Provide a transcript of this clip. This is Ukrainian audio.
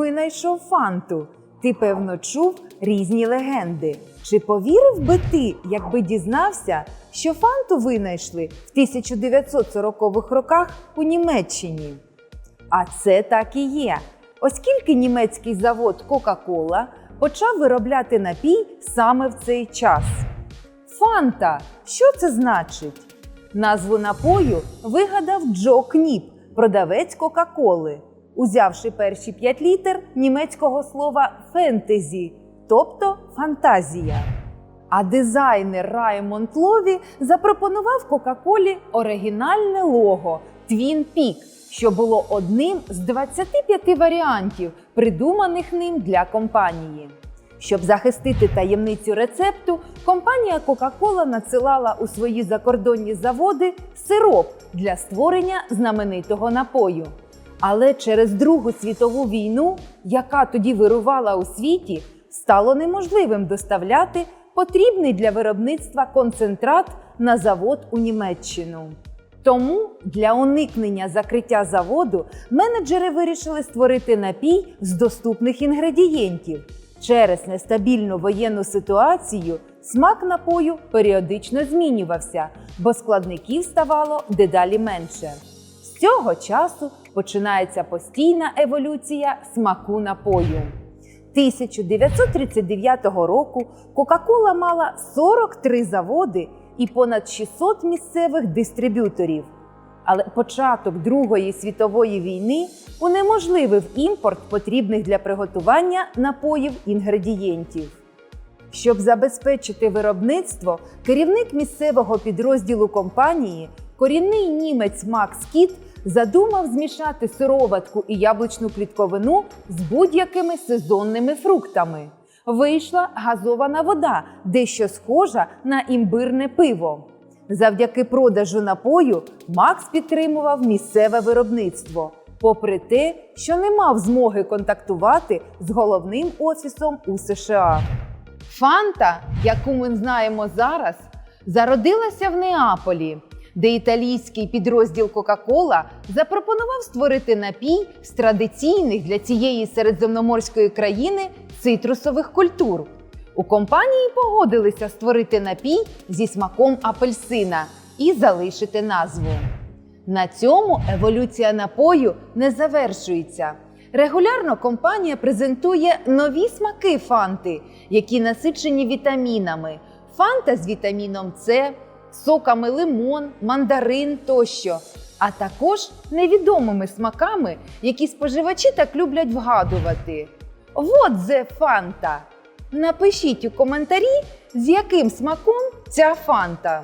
винайшов фанту? Ти, певно, чув різні легенди. Чи повірив би ти, якби дізнався, що фанту винайшли в 1940-х роках у Німеччині? А це так і є. Оскільки німецький завод Coca-Cola почав виробляти напій саме в цей час. Фанта, що це значить? Назву напою вигадав Джо Кніп, продавець Кока-Коли, узявши перші 5 літер німецького слова фентезі, тобто фантазія. А дизайнер Раймонд Лові запропонував Кока-Колі оригінальне лого Twin Peak, що було одним з 25 варіантів, придуманих ним для компанії. Щоб захистити таємницю рецепту, компанія Coca-Cola надсилала у свої закордонні заводи сироп для створення знаменитого напою. Але через Другу світову війну, яка тоді вирувала у світі, стало неможливим доставляти потрібний для виробництва концентрат на завод у Німеччину. Тому для уникнення закриття заводу менеджери вирішили створити напій з доступних інгредієнтів. Через нестабільну воєнну ситуацію смак напою періодично змінювався, бо складників ставало дедалі менше. Цього часу починається постійна еволюція смаку напою. 1939 року Кока-Кола мала 43 заводи і понад 600 місцевих дистриб'юторів. Але початок Другої світової війни унеможливив імпорт потрібних для приготування напоїв інгредієнтів. Щоб забезпечити виробництво, керівник місцевого підрозділу компанії, корінний німець Макс Кіт, задумав змішати сироватку і яблучну клітковину з будь-якими сезонними фруктами. Вийшла газована вода, дещо схожа на імбирне пиво. Завдяки продажу напою Макс підтримував місцеве виробництво, попри те, що не мав змоги контактувати з головним офісом у США. Фанта, яку ми знаємо зараз, зародилася в Неаполі, де італійський підрозділ Кока-Кола запропонував створити напій з традиційних для цієї середземноморської країни цитрусових культур. У компанії погодилися створити напій зі смаком апельсина і залишити назву. На цьому еволюція напою не завершується. Регулярно компанія презентує нові смаки фанти, які насичені вітамінами. Фанта з вітаміном С, соками лимон, мандарин тощо, а також невідомими смаками, які споживачі так люблять вгадувати. Вот зе фанта! Напишіть у коментарі, з яким смаком ця фанта.